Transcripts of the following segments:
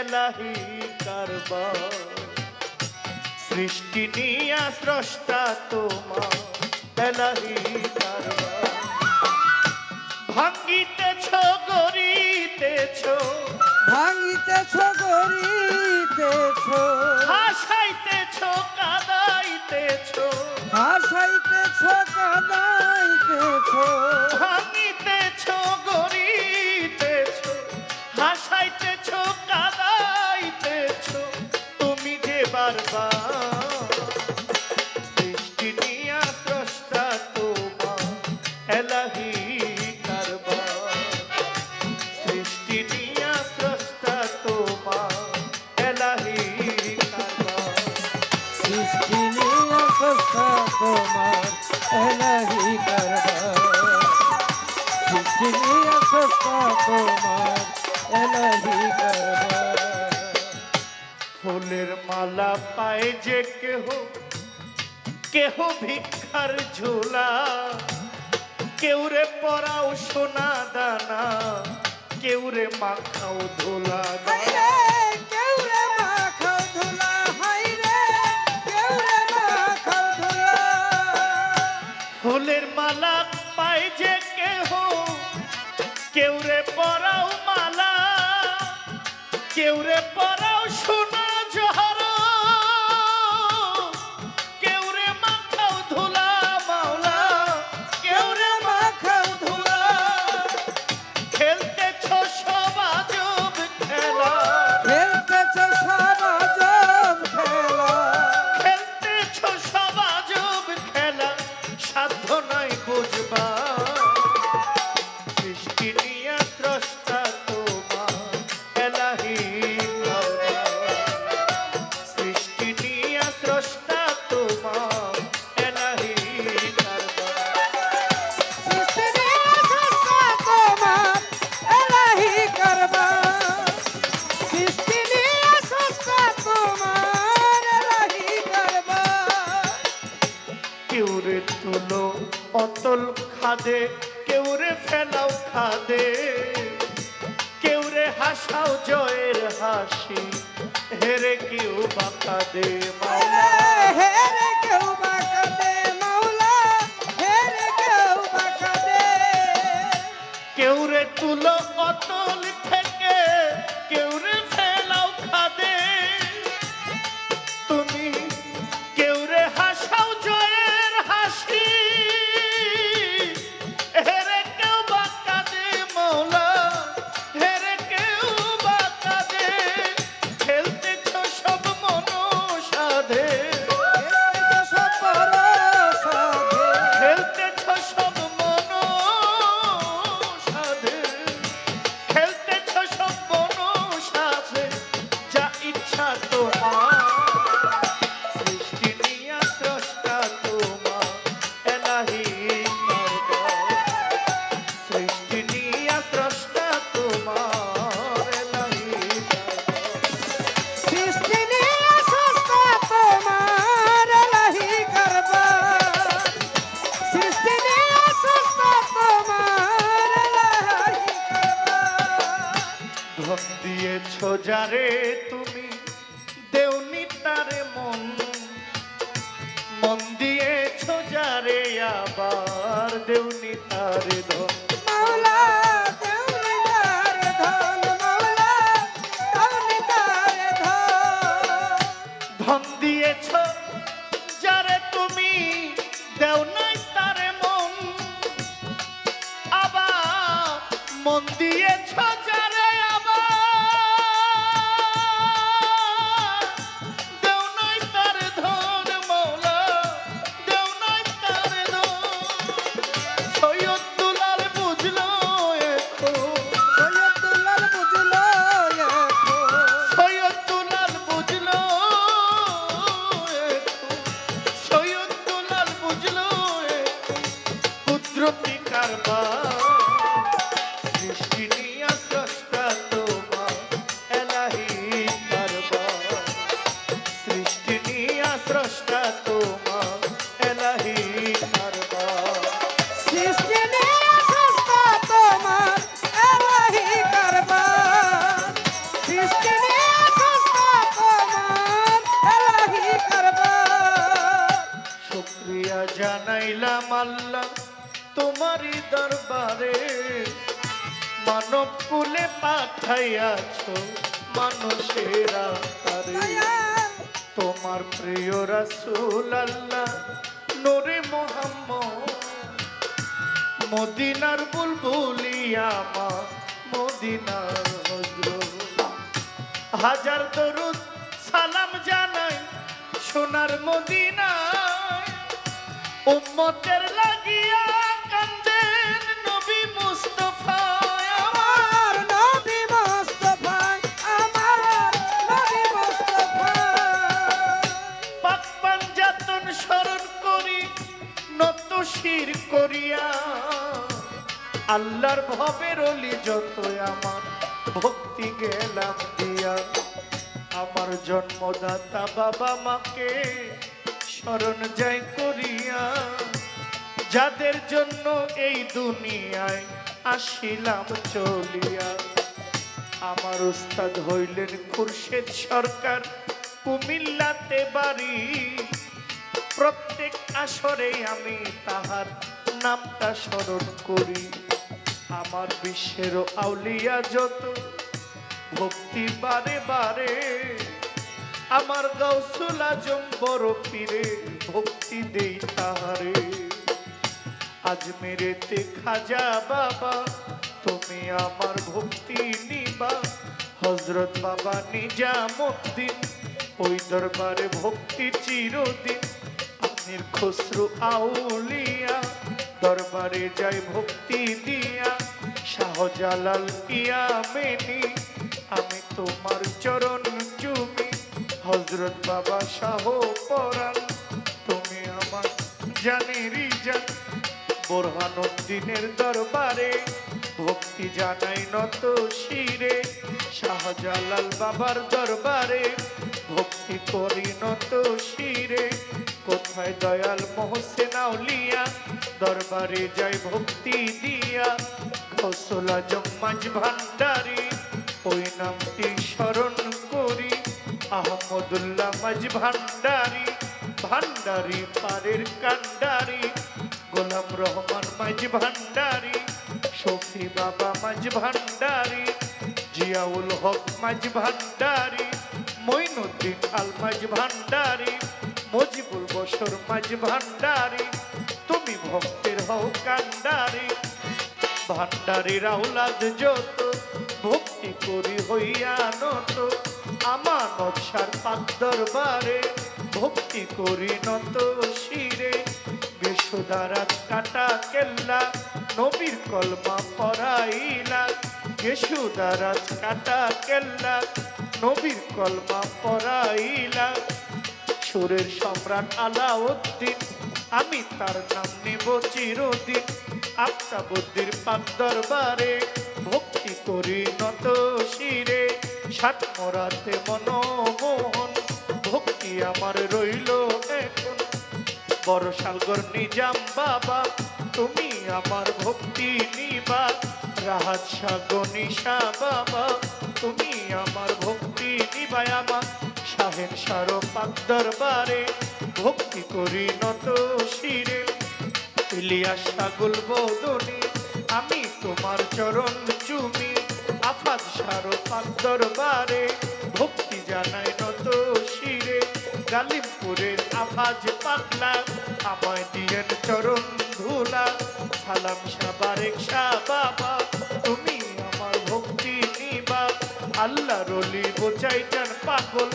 এলাহি কারবার। সৃষ্টি নিয়া স্রষ্টা তোমার এলাহি কারবার। ভাঙ্গিতেছ গরিতেছ ভাঙ্গিতেছ গরিতেছ হাসাইতেছ কাদাইতেছ। হাসাইতেছ কাদাইতেছ। খায় যে কেহ কেহ ভিক্ষার ঝোলা। কেউরে পরাও সোনা দানা কেউরে মাখাও ধোলা। ফুলের মালা পাই যে কেহ কেউরে পরাও মালা কেউরে পরাও সোনা ফাঁদে কেউ রে ফেলাও ফাঁদে কেউ রে হাসাও জয়ের হাসি, হেরে কেউ বাঁকা দে মাওলা ধন দিয়েছ যারে তুমি দেউনি তারে মন। মন দিয়েছ যারে আবার দেউনি তারে ধন। তোমারই দরবারে মানব কুলে পাঠাইয়াছ মানুষের তোমার প্রিয় রাসূল আল্লাহ নূরে মোহাম্মদ। মদিনার বুলবুলিয়া মা মদিনার হজরত হাজার দরুদ সালাম জানাই সোনার মদিনায়। উম্মতের লাগিয়া আল্লাহর ভবের অলি যত আমার, ভক্তি গেলাম দিয়া। আমার জন্মদাতা বাবা মাকে স্মরণ যাই করিয়া, যাদের জন্য এই দুনিয়ায় আসিলাম চলিয়া। আমার উস্তাদ হইলেন খুরশেদ সরকার, কুমিল্লাতে বাড়ি। প্রত্যেক আসরে আমি তাহার নামটা স্মরণ করি। আমার বিশ্বের আউলিয়া যত ভক্তি বারে বারে, আমার গৌসুল আজম বড় পীরে ভক্তি দেই তাহারে। আজ মেরেতে খাজা বাবা, তুমি আমার ভক্তি নিবা। হজরত বাবা নিজামুদ্দিন, ওই দরবারে ভক্তি চিরদিন। আমির খসরু আউলিয়া, দরবারে যাই ভক্তি দিয়া। শাহজালাল ইয়ামেনি, আমি তোমার চরণ চুমি। হজরত বাবা শাহ পরাণ, তুমি আমার জানেরই জান বোরহানুদ্দিনের দরবারে ভক্তি জানাই নত শিরে। শাহজালাল বাবার দরবারে ভক্তি করি নত শিরে। কোথায় দয়াল মোহসেন আউলিয়া, দরবারে যাই ভক্তি দিয়া। গৌসলা জম্মাজ ভান্ডারি ওই নামটি স্মরণ করি? আহমদুল্লাহ মাঝ ভান্ডারি ভান্ডারি পারের কান্ডারি গোলাম রহমান মাঝ ভান্ডারি শফি বাবা মাঝ ভান্ডারি, জিয়াউল হক মাঝ ভান্ডারি মইনুদ্দিন আল মাঝ ভান্ডারি, মজিবুল বসর মাঝ ভান্ডারি, তুমি ভক্তের হও কান্ডারি ভান্ডারি রাহুলাদ যত ভক্তি করি হইয়া নত আমার নকশার পাক দরবারে, ভক্তি করি নত শিরে। বেশুদারাত কাটা কেল্লা, নবীর কলমা পড়াইলা বেশুদারাত কাটা কেল্লা, নবীর কলমা পড়াইলা সুরের সম্রাট আলাউদ্দিন, আমি তার নাম নেব চিরদিন। আফতাবুদ্দির পাক দরবারে, ভক্তি করি নত শিরে। সাত মরাতে মনমোহন, ভক্তি আমার রইল এখন। বড় সালগর নিজাম বাবা, তুমি আমার ভক্তি নিবা। রাহাত সাগনিশা বাবা, তুমি আমার ভক্তি নিবাই আমার শাহেন সারো পাক দরবারে, ভক্তি করি নত শিরে। ইলিয়াস সাগুল বদনি, আমি তোমার চরণ চুমি আফাদ সারো পাক দরবারে, ভক্তি জানাই নত শিরে, গালিমপুরের আফাজ পাকলা আমায় দিয়েন চরণ ধুলা, সালাম সাবারেক শাহ বাবা তুমি আমার ভক্তি নিবা আল্লাহ রলি বোচাইটান পাগল,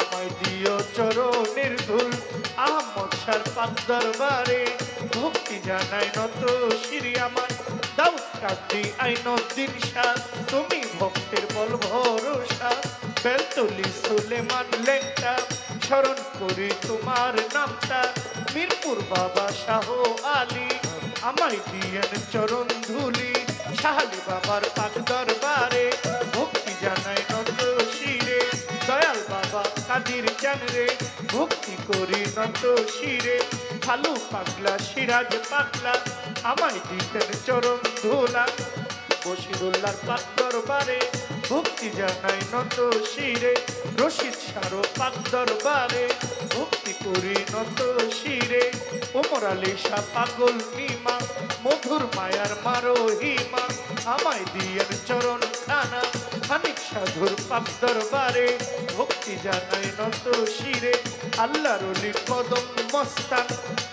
আমায় দিও চরণের ধুল, আহমদ সার পাক দরবারে ভক্তি জানাই নত শ্রী আমার। দাউদ কাদি আইনউদ্দিন শাহ তুমি ভক্তের বল ভরসা। বেলতলি সুলেমান লেংটা স্মরণ করি তোমার নামটা। মিরপুর বাবা শাহ আলী, আমায় দিয়েন চরণ ধুলি। শাহালি বাবার পাক দরবারে, ভক্তি জানাই নত শিরে দয়াল বাবা কাদির জানরে ভক্তি করি নত শিরে খালু পাগলা, সিরাজ পাগলা আমায় দিতেন চরণ ধুলা। বসিরুল্লার পাক দরবারে ভক্তি জানাই নত শিরে, রশিদ সারো পাক দরবারে ভক্তি পরিণত শিরে। ওমর আলী শাহ পাগল নিমা, মধুর মায়ার মারো হিমা আমায় দিয়েন চরণ খানা। সাধুর পাপ দরবারে, ভক্তি জানাই নত শিরে। আল্লাহর কদম মস্তান,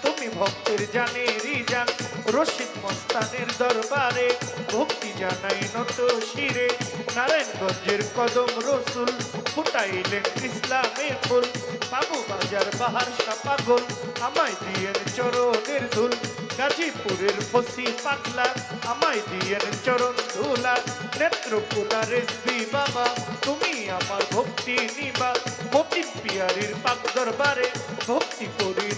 তুমি ভক্তের জানে রিজান রশিদ মস্তানের দরবারে, ভক্তি জানাই নত শিরে। নারায়ণগঞ্জের কদম রসুল ফুটাইলেন ইসলামের ফুল। বাবু বাজার বাহার পাগল আমায় দিয়েন চরণের ধুল। গাজীপুরের ফসি পাগলা। আমায় দিয়েন চরণ ধুলা। নেত্রকোনা রেসবি বাবা, তুমি আমার ভক্তি নিবা। মতিন পিয়ারির পাক দরবারে ভক্তি করি।